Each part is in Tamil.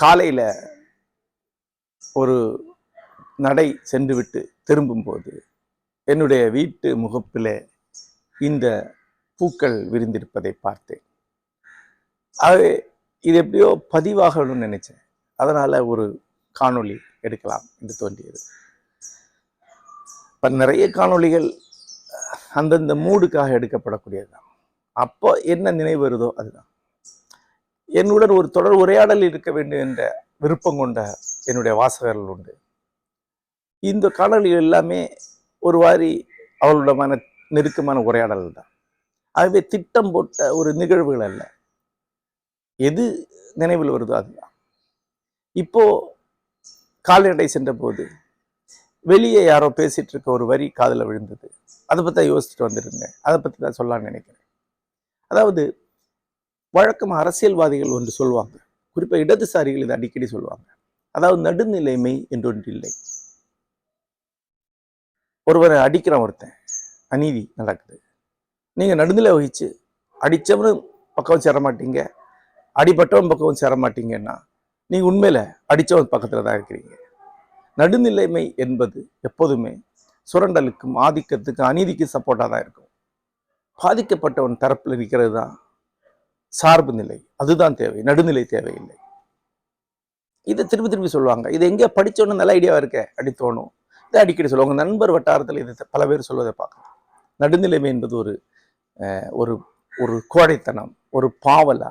காலையில் ஒரு நடை சென்றுவிட்டு திரும்பும்போது என்னுடைய வீட்டு முகப்பில் இந்த பூக்கள் விரிந்திருப்பதை பார்த்தேன். அது இது எப்படியோ பதிவாகணும்னு நினைச்சேன். அதனால ஒரு காணொளி எடுக்கலாம் என்று தோன்றியது. இப்போ நிறைய காணொளிகள் அந்தந்த மூடுக்காக எடுக்கப்படக்கூடியது தான் அப்போ என்ன நினைவு வருதோ அதுதான். என்னுடன் ஒரு தொடர் உரையாடல் இருக்க வேண்டும் என்ற விருப்பம் கொண்ட என்னுடைய வாசகர்கள் உண்டு. இந்த காணொலிகள் எல்லாமே ஒரு வாரி அவர்களுடமான நெருக்கமான உரையாடல் தான். ஆகவே திட்டம் போட்ட ஒரு நிகழ்வுகள் அல்ல. எது நினைவில் வருதோ அதுதான். இப்போ கால்நடை சென்றபோது வெளியே யாரோ பேசிகிட்டு இருக்க ஒரு வரி காதில் விழுந்தது. அதை பற்றி தான் யோசிச்சுட்டு வந்திருந்தேன். அதை பற்றி தான் சொல்லலாம்னு நினைக்கிறேன். அதாவது வழக்கம் அரசியல்வாதிகள் ஒன்று சொல்லுவாங்க. குறிப்பாக இடதுசாரிகள் இதை அடிக்கடி சொல்லுவாங்க. அதாவது நடுநிலைமை என்று ஒன்று இல்லை. ஒருவரை அடிக்கிறான் ஒருத்தன். அநீதி நடக்குது. நீங்கள் நடுநிலை வகிச்சு அடித்தவனும் பக்கம் சேர மாட்டீங்க. அடிபட்டவன் பக்கம் சேர மாட்டீங்கன்னா நீங்கள் உண்மையில் அடித்தவன் பக்கத்தில் தான் இருக்கிறீங்க. நடுநிலைமை என்பது எப்போதுமே சுரண்டலுக்கும் ஆதிக்கத்துக்கும் அநீதிக்கும் சப்போர்ட்டாக தான் இருக்கும். பாதிக்கப்பட்டவன் தரப்பில் இருக்கிறது தான் சார்பு நிலை. அதுதான் தேவை. நடுநிலை தேவையில்லை. இதை திருப்பி திருப்பி சொல்லுவாங்க. இது எங்கே படித்தோன்னு நல்ல ஐடியாவாக இருக்க அப்படி தோணும். இதை அடிக்கடி சொல்லுவாங்க. நண்பர் வட்டாரத்தில் இதை பல பேர் சொல்வதை பார்க்கலாம். நடுநிலைமை என்பது ஒரு ஒரு ஒரு கோடைத்தனம் ஒரு பாவலா?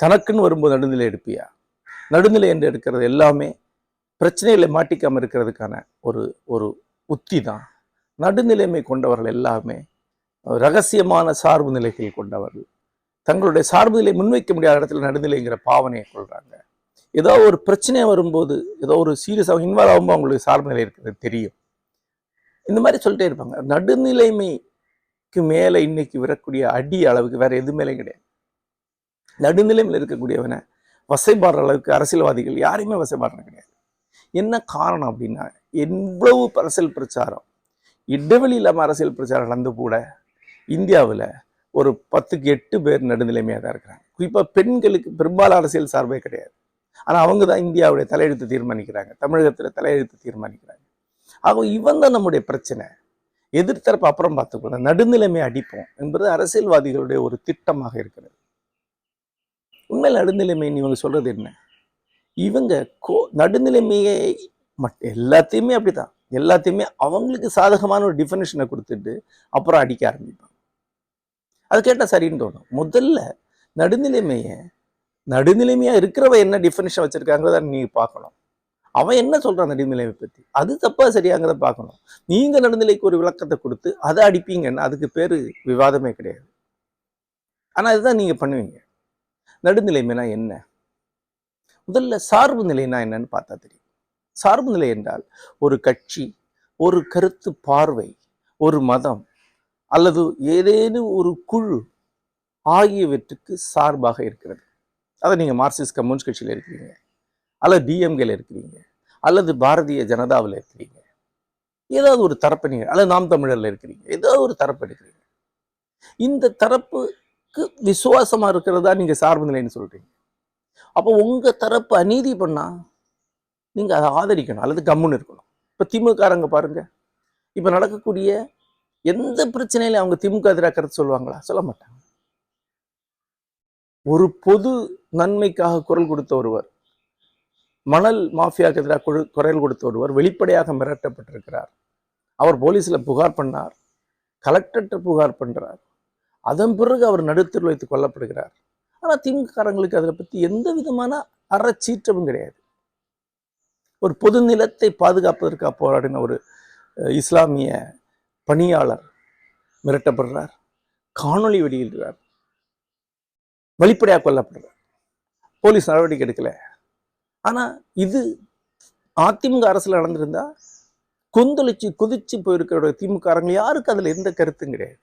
தனக்குன்னு வரும்போது நடுநிலை எடுப்பியா? நடுநிலை என்று எடுக்கிறது எல்லாமே பிரச்சனைகளை மாட்டிக்காமல் இருக்கிறதுக்கான ஒரு ஒரு உத்தி தான் நடுநிலைமை கொண்டவர்கள் எல்லாமே ரகசியமான சார்பு நிலைகள் கொண்டவர்கள். தங்களுடைய சார்பு நிலை முன்வைக்க முடியாத இடத்துல நடுநிலைங்கிற பாவனையை கொள்கிறாங்க ஏதோ ஒரு பிரச்சனை வரும்போது ஏதோ ஒரு சீரியஸாக இன்வால்வ் ஆகும்போது அவங்களுக்கு சார்பு நிலை இருக்கிறது தெரியும். இந்த மாதிரி சொல்லிட்டே இருப்பாங்க. நடுநிலைமைக்கு மேலே இன்னைக்கு வரக்கூடிய அடி அளவுக்கு வேற எது கிடையாது. நடுநிலைமையில் இருக்கக்கூடியவனை வசைபாடுற அளவுக்கு அரசியல்வாதிகள் யாரையுமே வசைபாடுறது கிடையாது. என்ன காரணம் அப்படின்னா எவ்வளவு அரசியல் பிரச்சாரம்? இடைவெளி இல்லாமல் அரசியல் பிரச்சாரம் நடந்து கூட இந்தியாவில் ஒரு பத்துக்கு எட்டு பேர் நடுநிலைமையாக தான் இருக்கிறாங்க. குறிப்பாக பெண்களுக்கு பெரும்பாலும் அரசியல் சார்பே கிடையாது. ஆனால் அவங்க தான் இந்தியாவுடைய தலையெழுத்து தீர்மானிக்கிறாங்க. தமிழகத்தில் தலையெழுத்து தீர்மானிக்கிறாங்க. ஆக இவன் தான் நம்முடைய பிரச்சனை. எதிர்த்தரப்பு அப்புறம் பார்த்துக்கலாம் நடுநிலைமை அடிப்போம் என்பது அரசியல்வாதிகளுடைய ஒரு திட்டமாக இருக்கிறது. உண்மையில் நடுநிலைமைன்னு இவங்க சொல்றது என்ன? இவங்க கோ நடுநிலைமையை மட் எல்லாத்தையுமே அப்படிதான் எல்லாத்தையுமே அவங்களுக்கு சாதகமான ஒரு டிஃபனிஷனை கொடுத்துட்டு அப்புறம் அடிக்க ஆரம்பிப்பாங்க. அது கேட்டால் சரின்னு தோணும். முதல்ல நடுநிலைமையை நடுநிலைமையா இருக்கிறவ என்ன டிஃபனிஷன் வச்சிருக்காங்கிறத நீங்க பார்க்கணும். அவன் என்ன சொல்றான் நடுநிலைமை பற்றி அது தப்பாக சரியாங்கிறத பார்க்கணும். நீங்க நடுநிலைக்கு ஒரு விளக்கத்தை கொடுத்து அதை அடிப்பீங்கன்னா அதுக்கு பேர் விவாதமே கிடையாது. ஆனா அதுதான் நீங்க பண்ணுவீங்க. நடுநிலைமைனா என்ன? முதல்ல சார்பு நிலைனா என்னன்னு பார்த்தா தெரியும். சார்பு நிலை என்றால் ஒரு கட்சி ஒரு கருத்து பார்வை ஒரு மதம் அல்லது ஏதேனும் ஒரு குழு ஆகியவற்றுக்கு சார்பாக இருக்கிறது. அதை நீங்கள் மார்க்சிஸ்ட் கம்யூனிஸ்ட் கட்சியில் இருக்கிறீங்க அல்லது டிஎம்கேல இருக்கிறீங்க அல்லது பாரதிய ஜனதாவில் இருக்கிறீங்க. ஏதாவது ஒரு தரப்பு நீங்கள் அல்லது நாம் தமிழரில் இருக்கிறீங்க ஏதாவது ஒரு தரப்பு எடுக்கிறீங்க இந்த தரப்புக்கு விசுவாசமாக இருக்கிறதா நீங்கள் சார்பு நிலைன்னு சொல்கிறீங்க அப்போ உங்கள் தரப்பு அநீதி பண்ணால் நீங்கள் அதை ஆதரிக்கணும். அல்லது கம்முன்னு இருக்கணும். இப்போ திமுககாரங்க பாருங்க. இப்போ நடக்கக்கூடிய எந்த பிரச்சனையில அவங்க திமுக எதிராக கருத்து சொல்லுவாங்களா? சொல்ல மாட்டாங்க. ஒரு பொது நன்மைக்காக குரல் கொடுத்த ஒருவர் மணல் மாஃபியாவுக்கு எதிராக குரல் கொடுத்த ஒருவர் வெளிப்படையாக மிரட்டப்பட்டிருக்கிறார். அவர் போலீஸில் புகார் பண்ணார். கலெக்டர்கிட்ட புகார் பண்ணுறார் அதன் பிறகு அவர் நடுத்தர் வைத்து கொல்லப்படுகிறார் ஆனால் திமுககாரங்களுக்கு அதை பற்றி எந்த விதமான அறச்சீற்றமும் கிடையாது. ஒரு பொது நிலத்தை பாதுகாப்பதற்காக போராடின ஒரு இஸ்லாமிய பணியாளர் மிரட்டப்படுறார் காணொளி வெளியிடுறார் வெளிப்படையாக கொல்லப்படுறார். போலீஸ் நடவடிக்கை எடுக்கல. ஆனா இது அதிமுக அரசுல நடந்திருந்தா கொந்தளிச்சு கொதிச்சு போயிருக்கிற திமுககாரங்க யாருக்கு அதுல எந்த கருத்தும் கிடையாது.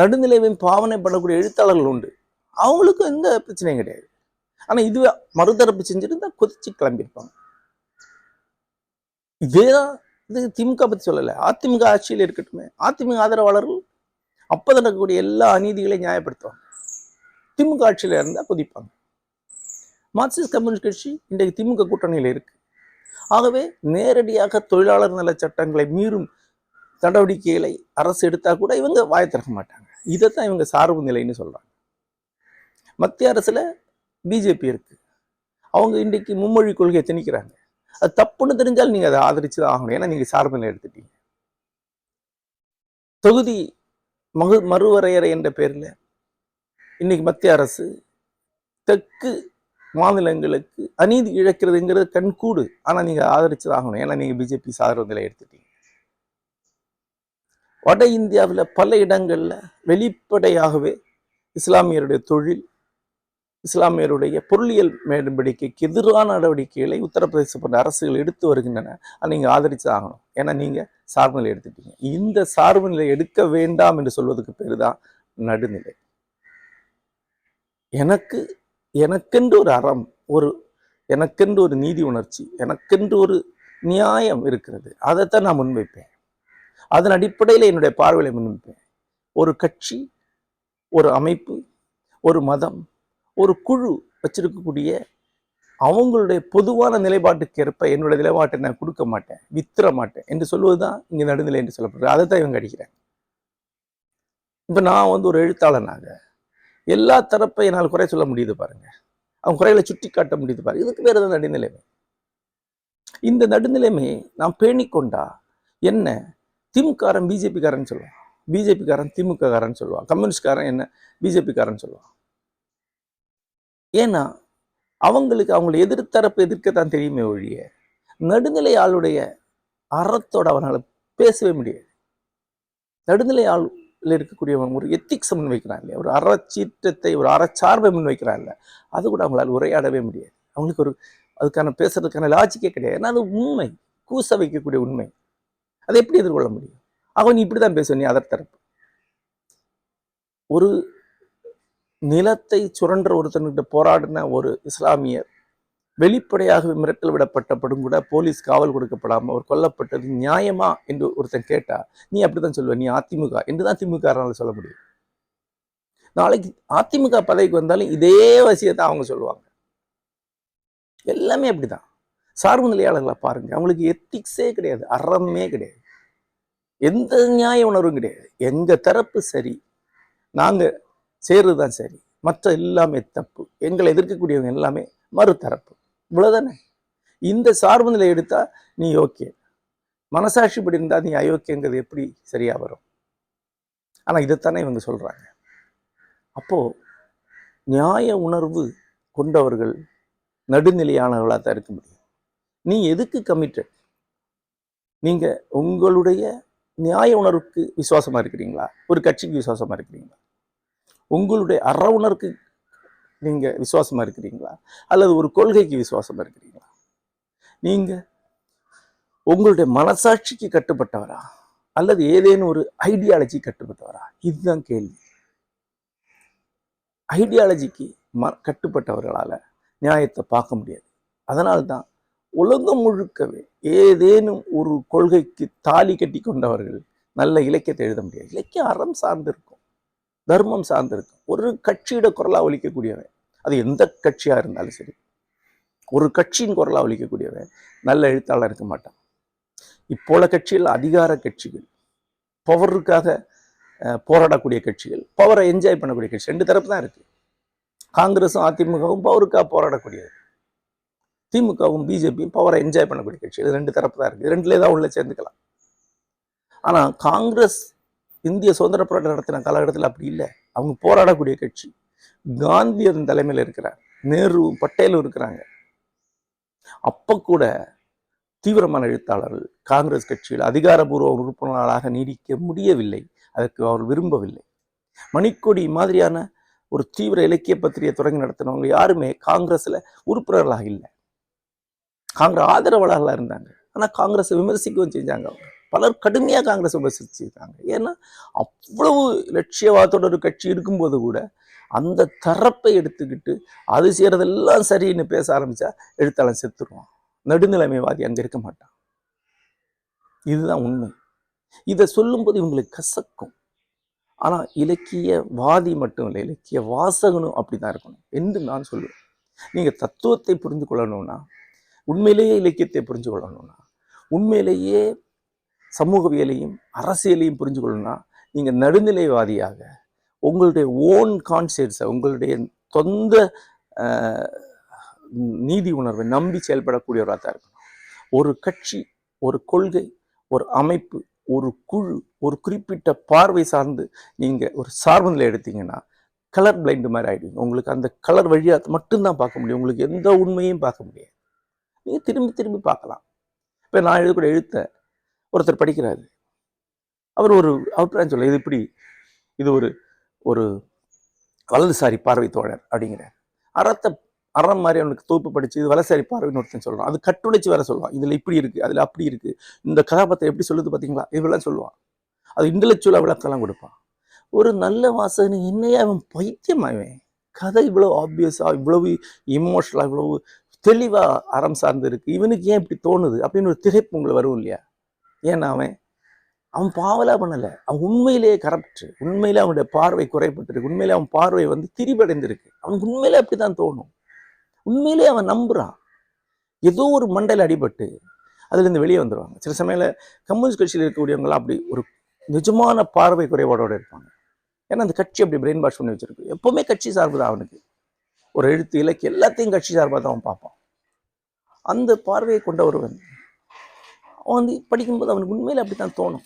நடுநிலைமையும் பாவனை பண்ணக்கூடிய எழுத்தாளர்கள் உண்டு. அவங்களுக்கும் எந்த பிரச்சனையும் கிடையாது. ஆனா இதுவே மறுதரப்பு செஞ்சுருந்தா கொதிச்சு கிளம்பியிருப்பாங்க. இதேதான் இது திமுக பத்தி சொல்லலை. அதிமுக ஆட்சியில் இருக்கட்டுமே அதிமுக ஆதரவாளர்கள் அப்போ நடக்கக்கூடிய எல்லா அநீதிகளையும் நியாயப்படுத்துவாங்க. திமுக ஆட்சியில் இருந்தால் குதிப்பாங்க. மார்க்சிஸ்ட் கம்யூனிஸ்ட் கட்சி இன்றைக்கு திமுக கூட்டணியில் இருக்கு. ஆகவே நேரடியாக தொழிலாளர் நல சட்டங்களை மீறும் நடவடிக்கைகளை அரசு எடுத்தால் கூட இவங்க வாய் திறக்க மாட்டாங்க. இதை தான் இவங்க சார்பு நிலைன்னு சொல்றாங்க. மத்திய அரசுல பிஜேபி இருக்கு. அவங்க இன்றைக்கு மும்மொழி கொள்கையை திணிக்கிறாங்க. அது தப்புன்னு தெரிஞ்சால் நீங்க அதை ஆதரிச்சு தான் ஆகணும். ஏன்னா நீங்க சார்பு எடுத்துட்டீங்க. தொகுதி மகு மறுவரையறை என்ற பேரில் இன்னைக்கு மத்திய அரசு தெற்கு மாநிலங்களுக்கு அநீதி இழக்கிறதுங்கிறது கண்கூடு ஆனா நீங்க ஆதரிச்சு ஆகணும். ஏன்னா நீங்க பிஜேபி சார்பு நிலை எடுத்துட்டீங்க. வட இந்தியாவில் பல இடங்கள்ல வெளிப்படையாகவே இஸ்லாமியருடைய தொழில் இஸ்லாமியருடைய பொருளியல் நடவடிக்கைக்கு எதிரான நடவடிக்கைகளை உத்தரப்பிரதேச போன்ற அரசுகள் எடுத்து வருகின்றன. அதை நீங்கள் ஆதரித்து ஆகணும் ஏன்னா நீங்கள் சார்பு நிலை எடுத்துட்டீங்க. இந்த சார்பு நிலை எடுக்க வேண்டாம் என்று சொல்வதற்கு பேர் தான் நடுநிலை. எனக்கு எனக்கென்று ஒரு அறம் ஒரு எனக்கென்று ஒரு நீதி உணர்ச்சி எனக்கென்று ஒரு நியாயம் இருக்கிறது. அதைத்தான் நான் முன்வைப்பேன். அதன் அடிப்படையில் என்னுடைய பார்வையை முன்வைப்பேன். ஒரு கட்சி ஒரு அமைப்பு ஒரு மதம் ஒரு குழு வச்சிருக்கக்கூடிய அவங்களுடைய பொதுவான நிலைப்பாட்டுக்கு ஏற்ப என்னுடைய நிலைப்பாட்டை நான் கொடுக்க மாட்டேன் வித்துற மாட்டேன் என்று சொல்வதுதான் இங்கே நடுநிலை என்று சொல்லப்படுறது அதை தான் இவங்க அடிக்கிறேன் இப்போ நான் வந்து ஒரு எழுத்தாளனாக எல்லா தரப்பை என்னால் குறை சொல்ல முடியுது பாருங்க. அவங்க குறைகளை சுட்டி காட்ட முடியுது பாருங்க. இதுக்கு வேறு தான் நடுநிலைமை? இந்த நடுநிலைமையை நாம் பேணிக்கொண்டா என்ன? திமுகாரன் பிஜேபிக்காரன் சொல்லுவான். பிஜேபிக்காரன் திமுக காரன் சொல்லுவான். கம்யூனிஸ்ட்காரன் என்ன? பிஜேபிக்காரன் சொல்லுவான். ஏன்னா அவங்களுக்கு அவங்களை எதிர்த்தரப்பு எதிர்க்கத்தான் தெரியுமே ஒழிய நடுநிலை ஆளுடைய அறத்தோட அவனால் பேசவே முடியாது. நடுநிலை ஆள் இருக்கக்கூடியவன் ஒரு எத்திக்ஸை முன்வைக்கிறான் இல்லையா? ஒரு அறச்சீற்றத்தை ஒரு அறச்சார்பை முன்வைக்கிறான் இல்லை. அது கூட அவங்களால் உரையாடவே முடியாது. அவங்களுக்கு ஒரு அதுக்கான பேசுறதுக்கான லாஜிக்கே கிடையாது. ஏன்னா அது உண்மை கூச வைக்கக்கூடிய உண்மை. அதை எப்படி எதிர்கொள்ள முடியும்? அவன் இப்படி தான் பேசுவ நீ அதர் தரப்பு. ஒரு நிலத்தை சுரண்ட ஒருத்தன்கிட்ட போராடின ஒரு இஸ்லாமியர் வெளிப்படையாக மிரட்டல் விடப்பட்டப்படும் கூட போலீஸ் காவல் கொடுக்கப்படாமல் அவர் கொல்லப்பட்டது நியாயமா என்று ஒருத்தன் கேட்டா நீ அப்படித்தான் சொல்லுவ நீ அதிமுக என்று தான் திமுகனால சொல்ல முடியும். நாளைக்கு அதிமுக பதவிக்கு வந்தாலும் இதே வசியத்தை அவங்க சொல்லுவாங்க. எல்லாமே அப்படிதான். சார்பு நிலையாளர்களை பாருங்க. அவங்களுக்கு எத்திக்ஸே கிடையாது. அறமே கிடையாது. எந்த நியாய உணர்வும் கிடையாது. எங்க தரப்பு சரி. நாங்கள் சேர்றது தான் சரி. மற்ற எல்லாமே தப்பு. எங்களை எதிர்க்கக்கூடியவங்க எல்லாமே மறுதரப்பு. இவ்வளோதானே இந்த சார்பு நிலை எடுத்தால் நீ ஓகே மனசாட்சிப்படி இருந்தால் நீ அயோக்கியங்கிறது எப்படி சரியாக வரும்? ஆனால் இதைத்தானே இவங்க சொல்றாங்க. அப்போது நியாய உணர்வு கொண்டவர்கள் நடுநிலையானவர்களாக தான் இருக்க முடியும். நீ எதுக்கு கமிட்டட் நீங்கள் உங்களுடைய நியாய உணர்வுக்கு விசுவாசமா இருக்கிறீங்களா? ஒரு கட்சிக்கு விசுவாசமாக இருக்கிறீங்களா? உங்களுடைய அரவுணருக்கு நீங்கள் நீங்க விசுவாசமா இருக்கிறீங்களா? அல்லது ஒரு கொள்கைக்கு விசுவாசமா இருக்கிறீங்களா? நீங்க உங்களுடைய மனசாட்சிக்கு கட்டுப்பட்டவரா? அல்லது ஏதேனும் ஒரு ஐடியாலஜி கட்டுப்பட்டவரா? இதுதான் கேள்வி. ஐடியாலஜிக்கு ம கட்டுப்பட்டவர்களால நியாயத்தை பார்க்க முடியாது. அதனால்தான் உலகம் முழுக்கவே ஏதேனும் ஒரு கொள்கைக்கு தாலி கட்டி கொண்டவர்கள் நல்ல இலக்கியத்தை எழுத முடியாது. இலக்கியம் அறம் சார்ந்திருக்கும் தர்மம் சார்ந்திருக்கும் ஒரு கட்சியோட குரலாக ஒழிக்கக்கூடியவன் அது எந்த கட்சியாக இருந்தாலும் சரி ஒரு கட்சியின் குரலாக ஒழிக்கக்கூடியவன் நல்ல எழுத்தாளர் இருக்க மாட்டான். இப்போல கட்சிகள் அதிகார கட்சிகள் பவருக்காக போராடக்கூடிய கட்சிகள் பவரை என்ஜாய் பண்ணக்கூடிய கட்சி ரெண்டு தரப்பு தான் இருக்குது காங்கிரஸும் அதிமுகவும் பவருக்காக போராடக்கூடியது. திமுகவும் பிஜேபியும் பவரை என்ஜாய் பண்ணக்கூடிய கட்சி இது ரெண்டு தரப்பு தான் இருக்குது ரெண்டுலேயே தான் உள்ள சேர்ந்துக்கலாம். ஆனால் காங்கிரஸ் இந்திய சுதந்திர போராட்டம் நடத்தின காலகட்டத்தில் அப்படி இல்லை. அவங்க போராடக்கூடிய கட்சி. காந்தியன் தலைமையில் இருக்கிறார். நேரு பட்டேலும் இருக்கிறாங்க. அப்ப கூட தீவிரமான எழுத்தாளர்கள் காங்கிரஸ் கட்சியில் அதிகாரபூர்வ உறுப்பினர்களாக நீடிக்க முடியவில்லை. அதற்கு அவர் விரும்பவில்லை. மணிக்கொடி மாதிரியான ஒரு தீவிர இலக்கிய பத்திரிகை தொடங்கி நடத்தினவங்க யாருமே காங்கிரஸ்ல உறுப்பினர்களாக இல்லை. காங்கிரஸ் ஆதரவாளர்களாக இருந்தாங்க. ஆனா காங்கிரஸை விமர்சிக்கவும் செஞ்சாங்க அவங்க. பலர் கடுமையாக காங்கிரஸ் விமர்சிச்சிருக்காங்க ஏன்னா அவ்வளவு லட்சியவாதத்தோட ஒரு கட்சி இருக்கும்போது கூட அந்த தரப்பை எடுத்துக்கிட்டு அது செய்யறதெல்லாம் சரின்னு பேச ஆரம்பித்தா எழுத்தாளன் செத்துருவான். நடுநிலைமைவாதி அங்கே இருக்க மாட்டான். இதுதான் உண்மை. இதை சொல்லும்போது இவங்களுக்கு கசக்கும். ஆனால் இலக்கியவாதி மட்டும் இல்லை இலக்கிய வாசகனும் அப்படி தான் இருக்கணும் என்று நான் சொல்லுவேன். நீங்கள் தத்துவத்தை புரிந்து கொள்ளணும்னா உண்மையிலேயே இலக்கியத்தை புரிஞ்சு கொள்ளணும்னா உண்மையிலேயே சமூகவியலையும் அரசியலையும் புரிஞ்சு கொள்ளணும்னா நீங்கள் நடுநிலைவாதியாக உங்களுடைய ஓன் கான்சியன்ஸை உங்களுடைய சொந்த நீதி உணர்வை நம்பி செயல்படக்கூடியவராக தான் இருக்கணும். ஒரு கட்சி ஒரு கொள்கை ஒரு அமைப்பு ஒரு குழு ஒரு குறிப்பிட்ட பார்வை சார்ந்து நீங்கள் ஒரு சார்பு நிலை எடுத்தீங்கன்னா கலர் பிளைண்டு மாதிரி ஆகிடுவீங்க உங்களுக்கு அந்த கலர் வழியாக மட்டும்தான் பார்க்க முடியும். உங்களுக்கு எந்த உண்மையும் பார்க்க முடியாது. நீங்கள் திரும்பி திரும்பி பார்க்கலாம். இப்போ நான் எழுதக்கூடிய எழுத்தேன் ஒருத்தர் படிக்கிறாரு. அவர் ஒரு அபிப்பிராயம் சொல்ல இது இப்படி இது ஒரு ஒரு வலதுசாரி பார்வை தோழர் அப்படிங்கிறார். அறத்தை அறம் மாதிரி அவனுக்கு தோப்பு படித்து இது வலதுசாரி பார்வைன்னு ஒருத்தன் சொல்கிறான் அது கட்டுடைச்சு வேற சொல்லுவான். இதில் இப்படி இருக்குது அதில் அப்படி இருக்குது இந்த கதாபாத்திரம் எப்படி சொல்லுது பார்த்தீங்களா இவெல்லாம் சொல்லுவான். அது இன்டலெக்சுவலா விளக்கெல்லாம் கொடுப்பான். ஒரு நல்ல வாசகன் என்னையே அவன் பைத்தியம் அவன் கதை இவ்வளோ ஆப்வியஸாக இவ்வளவு இமோஷனலாக இவ்வளவு தெளிவாக அறம் சார்ந்து இருக்குது இவனுக்கு ஏன் இப்படி தோணுது? அப்படின்னு ஒரு திகைப்பு உங்களை வரும் இல்லையா? ஏன்னா அவன் அவன் பாவலாக பண்ணலை. அவன் உண்மையிலேயே கரப்ட் உண்மையிலே அவனுடைய பார்வை குறைப்பட்டிருக்கு. உண்மையிலே அவன் பார்வை வந்து திரிபடைந்திருக்கு. அவனுக்கு உண்மையிலே அப்படி தான் தோணும். உண்மையிலே அவன் நம்புகிறான் ஏதோ ஒரு மண்டையில் அடிபட்டு அதுலேருந்து வெளியே வந்துடுவாங்க சில சமயம் கம்யூனிஸ்ட் கட்சியில் இருக்கக்கூடியவங்களாம் அப்படி ஒரு நிஜமான பார்வை குறைபாடோடு இருப்பாங்க. ஏன்னா அந்த கட்சி அப்படி பிரெயின் வாஷ் பண்ணி வச்சிருக்கு. எப்போவுமே கட்சி சார்பு தான் அவனுக்கு. ஒரு எழுத்து இலக்கிய எல்லாத்தையும் கட்சி சார்பாக தான் அவன் பார்ப்பான். அந்த பார்வையை கொண்ட ஒருவன் அவன் வந்து படிக்கும்போது அவனுக்கு உண்மையில அப்படித்தான் தோணும்.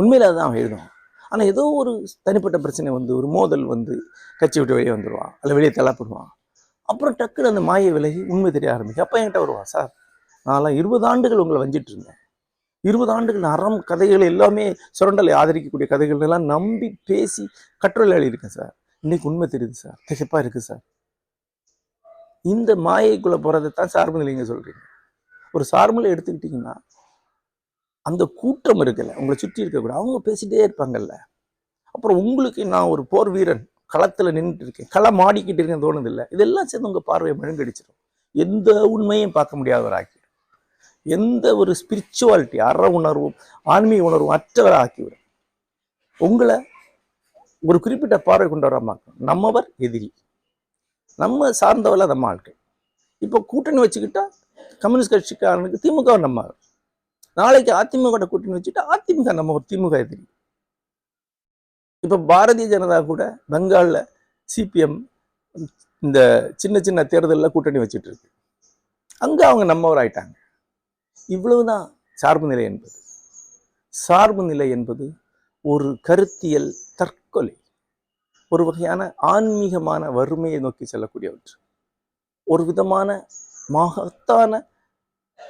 உண்மையில் அதுதான் அவன் எழுதுவான். ஆனால் ஏதோ ஒரு தனிப்பட்ட பிரச்சனை வந்து ஒரு மோதல் வந்து கட்சி விட்டு வெளியே வந்துடுவான் அல்ல வெளியே தள்ளப்படுவான். அப்புறம் டக்குன்னு அந்த மாயை விலகி உண்மை தெரிய ஆரம்பிக்கும். அப்போ என்கிட்ட வருவான் சார் நான்லாம் இருபது ஆண்டுகள் உங்களை வஞ்சிட்டு இருந்தேன். இருபது ஆண்டுகள் அறம் கதைகள் எல்லாமே சுரண்டலை ஆதரிக்கக்கூடிய கதைகள் எல்லாம் நம்பி பேசி கட்டுரையில் எழுதியிருக்கேன் சார். இன்னைக்கு உண்மை தெரியுது சார். திகைப்பா இருக்குது சார். இந்த மாயைக்குள்ளே போறதை தான் சார்பு நிலைங்க சொல்கிறீங்க ஒரு சார்புல எடுத்துக்கிட்டிங்கன்னா அந்த கூட்டம் இருக்குல்ல உங்களை சுற்றி இருக்கக்கூடாது. அவங்க பேசிகிட்டே இருப்பாங்கல்ல. அப்புறம் உங்களுக்கு நான் ஒரு போர் வீரன் களத்தில் நின்றுட்டு இருக்கேன் களம் ஆடிக்கிட்டு இருக்கேன் தோணுது இல்லை இதெல்லாம் சேர்ந்து உங்கள் பார்வையை மழுங்கடிச்சிடும் எந்த உண்மையும் பார்க்க முடியாதவராக்கி எந்த ஒரு ஸ்பிரிச்சுவாலிட்டி அற உணர்வும் ஆன்மீக உணர்வும் அற்றவரை ஆக்கிவிடும். உங்களை ஒரு குறிப்பிட்ட பார்வை கொண்டு வரமாக்கும் நம்மவர் எதிரி. நம்ம சார்ந்தவர்கள் நம்ம ஆட்கள். இப்போ கூட்டணி வச்சுக்கிட்டா கம்யூனிஸ்ட் கட்சிக்காரனுக்கு திமுக நம்ம நாளைக்கு அதிமுக கூட்டணி வச்சுட்டு அதிமுக நம்ம ஒரு திமுக எதிரி. இப்போ பாரதிய ஜனதா கூட பெங்காலில் சிபிஎம் இந்த சின்ன சின்ன தேர்தலில் கூட்டணி வச்சுட்டு இருக்கு. அங்க அவங்க நம்மவர் ஆயிட்டாங்க. இவ்வளவுதான் சார்பு நிலை என்பது. சார்பு நிலை என்பது ஒரு கருத்தியல் தற்கொலை. ஒரு வகையான ஆன்மீகமான வறுமையை நோக்கி செல்லக்கூடியவற்று. ஒரு விதமான மகத்தான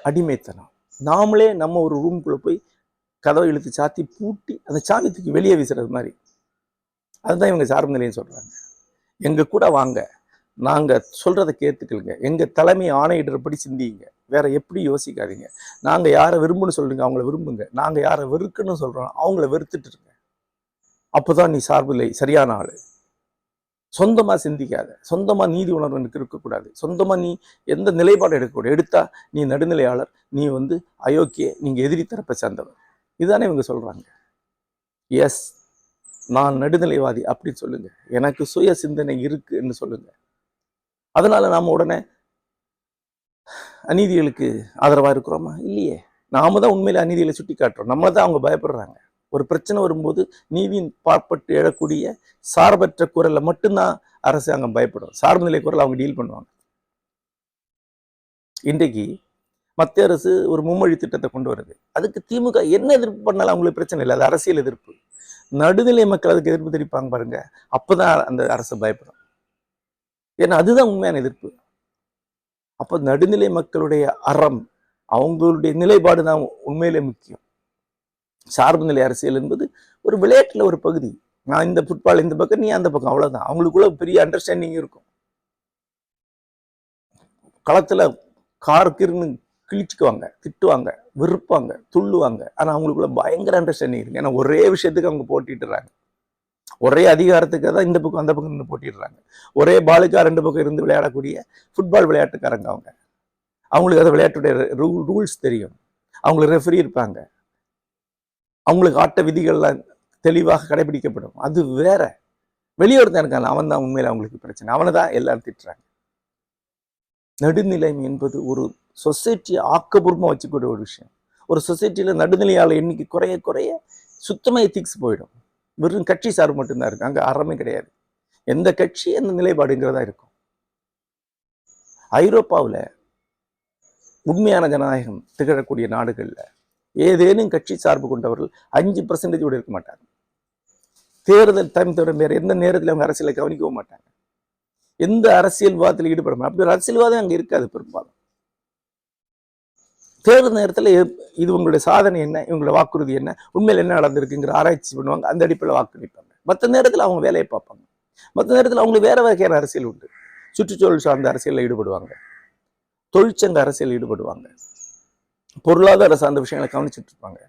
அடிமைத்தனம். நாமளே நம்ம ஒரு ரூம்குள்ளே போய் கதவை இழுத்து சாத்தி பூட்டி அந்த சாவி தூக்கி வெளியே வீசுறது மாதிரி. அதுதான் இவங்க சார்பு நிலைன்னு சொல்கிறாங்க எங்கள் கூட வாங்க. நாங்கள் சொல்கிறத கேட்டுக்கலுங்க எங்கள் தலைமை ஆணையிடுறபடி சிந்திங்க. வேற எப்படி யோசிக்காதீங்க. நாங்கள் யாரை விரும்புன்னு சொல்லுங்க அவங்கள விரும்புங்க. நாங்கள் யாரை வெறுக்கணும்னு சொல்கிறோம் அவங்கள வெறுத்துட்டு இருங்க. அப்போதான் நீ சார்பு இல்லை சரியான ஆள். சொந்தமாக சிந்திக்காத சொந்தமாக நீதி உணர்வு எனக்கு இருக்கக்கூடாது. சொந்தமாக நீ எந்த நிலைப்பாடு எடுக்கக்கூடாது. எடுத்தால் நீ நடுநிலையாளர் நீ வந்து அயோக்கிய நீங்கள் எதிரி தரப்பை சேர்ந்தவர். இதுதானே இவங்க சொல்கிறாங்க எஸ் நான் நடுநிலைவாதி அப்படின்னு சொல்லுங்கள் எனக்கு சுய சிந்தனை இருக்குன்னு சொல்லுங்கள் அதனால் நாம் உடனே அநீதிகளுக்கு ஆதரவாக இருக்கிறோமா? இல்லையே. நாம தான் உண்மையில் அநீதிகளை சுட்டி காட்டுறோம் நம்மளை தான் அவங்க பயப்படுறாங்க. ஒரு பிரச்சனை வரும்போது நீதியின் பார்ப்பட்டு எழக்கூடிய சார்பற்ற குரலில் மட்டும்தான் அரசாங்கம் பயப்படும். சார்பு நிலை குரல் அவங்க டீல் பண்ணுவாங்க. இன்றைக்கு மத்திய அரசு ஒரு மும்மொழி திட்டத்தை கொண்டு வருது. அதுக்கு திமுக என்ன எதிர்ப்பு பண்ணாலும் அவங்களுக்கு பிரச்சனை இல்லை. அது அரசியல் எதிர்ப்பு. நடுநிலை மக்கள் அதுக்கு எதிர்ப்பு தெரிவிப்பாங்க பாருங்க. அப்போதான் அந்த அரசு பயப்படும். ஏன்னா அதுதான் உண்மையான எதிர்ப்பு. அப்போ நடுநிலை மக்களுடைய அறம் அவங்களுடைய நிலைப்பாடு தான் உண்மையிலே முக்கியம். சார்பு நிலை அரசியல் என்பது ஒரு விளையாட்டுல ஒரு பகுதி. நான் இந்த ஃபுட்பால் இந்த பக்கம் நீ அந்த பக்கம் அவ்வளோதான் அவங்களுக்குள்ள பெரிய அண்டர்ஸ்டாண்டிங் இருக்கும். களத்துல காருக்குன்னு கிழிச்சுக்குவாங்க திட்டுவாங்க வெறுப்பாங்க துள்ளுவாங்க. ஆனால் அவங்களுக்குள்ள பயங்கர அண்டர்ஸ்டாண்டிங் இருக்கு. ஏன்னா ஒரே விஷயத்துக்கு அவங்க போட்டிடுறாங்க ஒரே அதிகாரத்துக்கு தான் இந்த பக்கம் அந்த பக்கம் நின்று போட்டிடுறாங்க ஒரே பாலுக்கா ரெண்டு பக்கம் இருந்து விளையாடக்கூடிய ஃபுட்பால் விளையாட்டுக்காரங்க அவங்க. அவங்களுக்கு அது விளையாட்டுடைய ரூல் ரூல்ஸ் தெரியும். அவங்களுக்கு ரெஃபரி இருப்பாங்க. அவங்களுக்கு ஆட்ட விதிகள்லாம் தெளிவாக கடைபிடிக்கப்படும். அது வேற. வெளியொருத்தன் இருக்கான் அவன் தான் உண்மையில அவங்களுக்கு பிரச்சனை. அவனை தான் எல்லாரும் திட்டுறாங்க. நடுநிலை என்பது ஒரு சொசைட்டியை ஆக்கபூர்வமாக வச்சுக்கூடிய ஒரு விஷயம். ஒரு சொசைட்டியில் நடுநிலையாளர் எண்ணிக்கை குறைய குறைய சுத்தமாக எத்திக்ஸ் போயிடும். வெறும் கட்சி சார் மட்டும்தான் இருக்கு அங்கே அறமே கிடையாது. எந்த கட்சி எந்த நிலைப்பாடுங்கிறதா இருக்கும். ஐரோப்பாவில் உண்மையான ஜனநாயகம் திகழக்கூடிய நாடுகளில் ஏதேனும் கட்சி சார்பு கொண்டவர்கள் அஞ்சு பர்சன்டேஜ் கூட இருக்க மாட்டாங்க. தேர்தல் டைம் தவிர வேறு எந்த நேரத்தில் அவங்க அரசியலை கவனிக்கவும் மாட்டாங்க. எந்த அரசியல்வாதத்தில் ஈடுபட மாட்டாங்க. அப்படி ஒரு அரசியல்வாதம் அங்கே இருக்காது பெரும்பாலும். தேர்தல் நேரத்தில் இது உங்களுடைய சாதனை என்ன? இவங்களுடைய வாக்குறுதி என்ன? உண்மையில் என்ன நடந்திருக்குங்கிற ஆராய்ச்சி பண்ணுவாங்க. அந்த அடிப்படையில் வாக்களிப்பாங்க மற்ற நேரத்தில் அவங்க வேலையை பார்ப்பாங்க. மற்ற நேரத்தில் அவங்களுக்கு வேற வகையான அரசியல் உண்டு. சுற்றுச்சூழல் சார்ந்த அரசியலில் ஈடுபடுவாங்க. தொழிற்சங்க அரசியல் ஈடுபடுவாங்க. பொருளாதார சார்ந்த விஷயங்களை கவனிச்சுட்டு இருப்பாங்க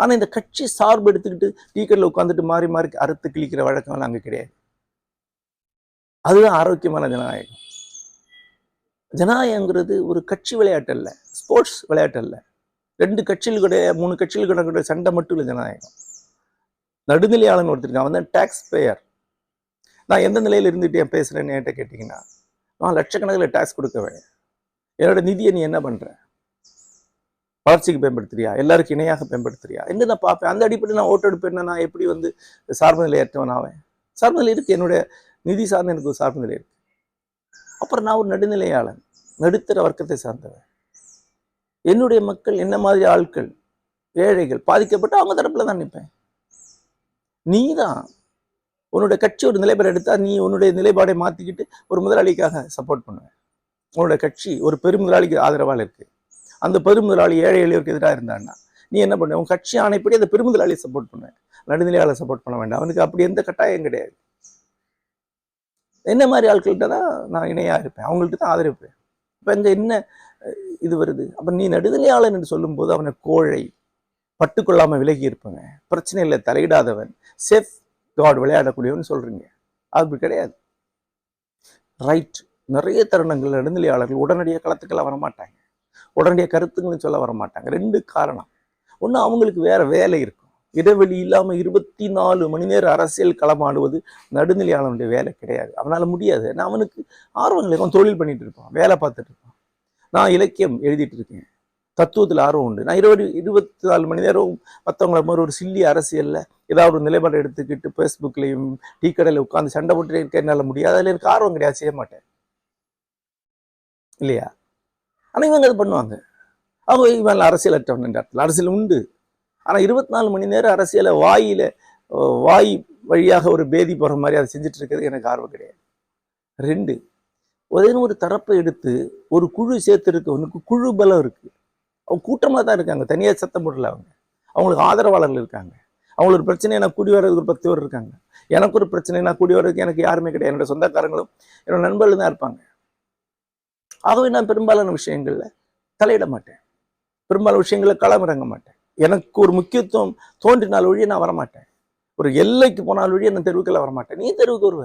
ஆனால் இந்த கட்சி சார்பு எடுத்துக்கிட்டு டீக்கெட்டில் உட்காந்துட்டு மாறி மாறி அறுத்து கிழிக்கிற வழக்கம்லாம் அங்கே கிடையாது. அதுதான் ஆரோக்கியமான ஜனநாயகம். ஜனநாயகங்கிறது ஒரு கட்சி விளையாட்டு அல்ல ஸ்போர்ட்ஸ் விளையாட்டு அல்ல. ரெண்டு கூட மூணு கட்சியில் கூட கூட சண்டை மட்டும் இல்லை ஜனநாயகம். நடுநிலையாளன் ஒருத்தருக்கான் அவன் தான் டேக்ஸ் பேயர் நான் எந்த நிலையில் இருந்துட்டு என் பேசுகிறேன்னு என்கிட்ட கேட்டிங்கன்னா நான் லட்சக்கணக்கில் டேக்ஸ் கொடுக்கவேன் என்னோட நிதியை நீ என்ன பண்ணுற வளர்ச்சிக்கு பயன்படுத்துறியா? எல்லாருக்கும் இணையாக பயன்படுத்துறியா? என்று நான் பார்ப்பேன்? அந்த அடிப்படையில் நான் ஓட்டெடுப்பேன்னா நான் எப்படி வந்து சார்பு நிலையற்றவன் ஆவேன்? சார்பு நிலை இருக்குது என்னுடைய நிதி சார்ந்த எனக்கு ஒரு சார்பு நிலை இருக்கு. அப்புறம் நான் ஒரு நடுநிலையாளன் நடுத்தர வர்க்கத்தை சார்ந்தவன். என்னுடைய மக்கள் என்ன மாதிரி ஆட்கள் ஏழைகள் பாதிக்கப்பட்டு அவங்க தரப்பில் தான் நிற்பேன் நீ தான் உன்னுடைய கட்சி ஒரு நிலைப்பாடு எடுத்தால் நீ உன்னுடைய நிலைப்பாடை மாற்றிக்கிட்டு ஒரு முதலாளிக்காக சப்போர்ட் பண்ணுவேன். உன்னோட கட்சி ஒரு பெருமுதலாளிக்கு ஆதரவாக இருக்குது அந்த பெருமுதலாளி ஏழை எளியோருக்கு எதிராக இருந்தான்னா நீ என்ன பண்ண? உன் கட்சி ஆணைப்படி அந்த பெருமுதலாளியை சப்போர்ட் பண்ணுவேன் நடுநிலையாளர் சப்போர்ட் பண்ண வேண்டாம். அவனுக்கு அப்படி எந்த கட்டாயம் கிடையாது. என்ன மாதிரி ஆட்கள்கிட்ட தான் நான் இணையாக இருப்பேன். அவங்கள்ட்ட தான் ஆதரிப்பேன். இப்போ இந்த என்ன இது வருது? அப்போ நீ நடுநிலையாளன் என்று சொல்லும்போது அவனை கோழை பட்டுக்கொள்ளாமல் விலகி இருப்பவன் பிரச்சனை இல்லை தலையிடாதவன் சேஃப் கார்டு விளையாடக்கூடியவன் சொல்றீங்க. அது அப்படி கிடையாது. ரைட் நிறைய தருணங்கள் நடுநிலையாளர்கள் உடனடியாக களத்துக்கெல்லாம் வரமாட்டாங்க. உடனடியாக கருத்துங்களும் சொல்ல வரமாட்டாங்க. ரெண்டு காரணம். ஒன்று அவங்களுக்கு வேற வேலை இருக்கும். இடைவெளி இல்லாமல் இருபத்தி நாலு மணி நேரம் அரசியல் களமாடுவது நடுநிலையாளனுடைய வேலை கிடையாது. அவனால முடியாது. ஏன்னா அவனுக்கு ஆர்வங்கள் இருக்கும் தொழில் பண்ணிட்டு இருப்பான். வேலை பார்த்துட்டு இருப்பான். நான் இலக்கியம் எழுதிட்டு இருக்கேன். தத்துவத்தில் ஆர்வம் உண்டு. நான் இருபது இருபத்தி நாலு மணி நேரம் மற்றவங்கள மாதிரி ஒரு சில்லி அரசியலில் ஏதாவது ஒரு நிலைப்பாடு எடுத்துக்கிட்டு ஃபேஸ்புக்லேயும் டீ கடையில் உட்காந்து சண்டை போட்டு இருக்க என்னால் முடியாது. அதில் எனக்கு ஆர்வம் கிடையாது. செய்ய மாட்டேன். இல்லையா? ஆனால் இவங்க அது பண்ணுவாங்க. அவங்க இவன் அரசியல் அற்றவன் என்ற அரசியல் உண்டு. ஆனால் இருபத்தி நாலு மணி நேரம் அரசியலை வாயில் வாய் வழியாக ஒரு பேதி போகிற மாதிரி அதை செஞ்சுட்டு இருக்கிறது எனக்கு ஆர்வம் கிடையாது. ரெண்டு ஒரே ஒரு தரப்பை எடுத்து ஒரு குழு சேர்த்துருக்கவனுக்கு குழு பலம் இருக்குது அவங்க கூட்டமாக தான் இருக்காங்க. தனியாக சத்தம் போடல அவங்க. அவங்களுக்கு ஆதரவாளர்கள் இருக்காங்க. அவங்களுக்கு ஒரு பிரச்சனை நான் கூடி வர்றதுக்கு ஒரு பத்து பேர் இருக்காங்க. எனக்கு ஒரு பிரச்சனை நான் கூடி வர்றதுக்கு எனக்கு யாருமே கிடையாது. என்னோட சொந்தக்காரங்களும் என்னோட நண்பர்கள் தான் இருப்பாங்க. ஆகவே நான் பெரும்பாலான விஷயங்களில் தலையிட மாட்டேன். பெரும்பாலான விஷயங்களில் களமிறங்க மாட்டேன். எனக்கு ஒரு முக்கியத்துவம் தோன்றினால் ஒழிய நான் வரமாட்டேன். ஒரு எல்லைக்கு போனால் ஒழிய நான் தெருவுக்கெல்லாம் வரமாட்டேன். நீ தெருவுக்கு வருவ.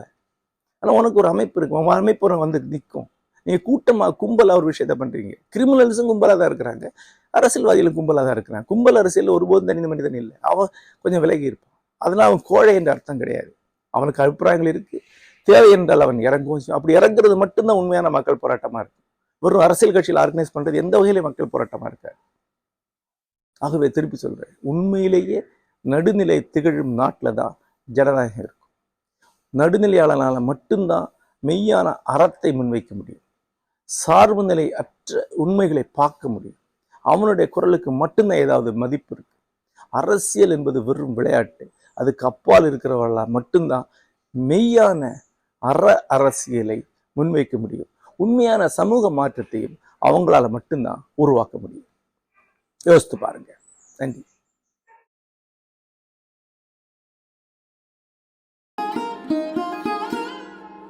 ஆனால் உனக்கு ஒரு அமைப்பு இருக்கும். உன் அமைப்பு வந்து நிற்கும் நீங்கள் கூட்டமாக கும்பலாக ஒரு விஷயத்த பண்ணுறீங்க கிரிமினல்ஸும் கும்பலாக தான் இருக்கிறாங்க. அரசியல்வாதிகளும் கும்பலாக தான் இருக்கிறாங்க. கும்பல் அரசியல் ஒருபோதும் தனி மனிதன் இல்லை. அவன் கொஞ்சம் விலகி இருப்பான். அதனால் அவன் கோழை என்ற அர்த்தம் கிடையாது. அவனுக்கு அபிப்பிராயங்கள் இருக்குது தேவை என்றால் அவன் இறங்கவும் அப்படி இறங்குறது மட்டும்தான் உண்மையான மக்கள் போராட்டமா இருக்கும் வெறும் அரசியல் கட்சியில் ஆர்கனைஸ் பண்றது எந்த வகையில மக்கள் போராட்டமா இருக்காது. ஆகவே திருப்பி சொல்றேன் உண்மையிலேயே நடுநிலை திகழும் நாட்டில் தான் ஜனநாயகம் இருக்கும். நடுநிலையாளனால மட்டும்தான் மெய்யான அறத்தை முன்வைக்க முடியும். சார்பு நிலை அற்ற உண்மைகளை பார்க்க முடியும். அவனுடைய குரலுக்கு மட்டும்தான் ஏதாவது மதிப்பு இருக்கு. அரசியல் என்பது வெறும் விளையாட்டு. அதுக்கு அப்பால் இருக்கிறவர்களால் மட்டும்தான் மெய்யான அற அரசியலை முன்வைக்க முடியும். உண்மையான சமூக மாற்றத்தையும் அவங்களால மட்டும்தான் உருவாக்க முடியும். யோசித்து பாருங்க. நன்றி.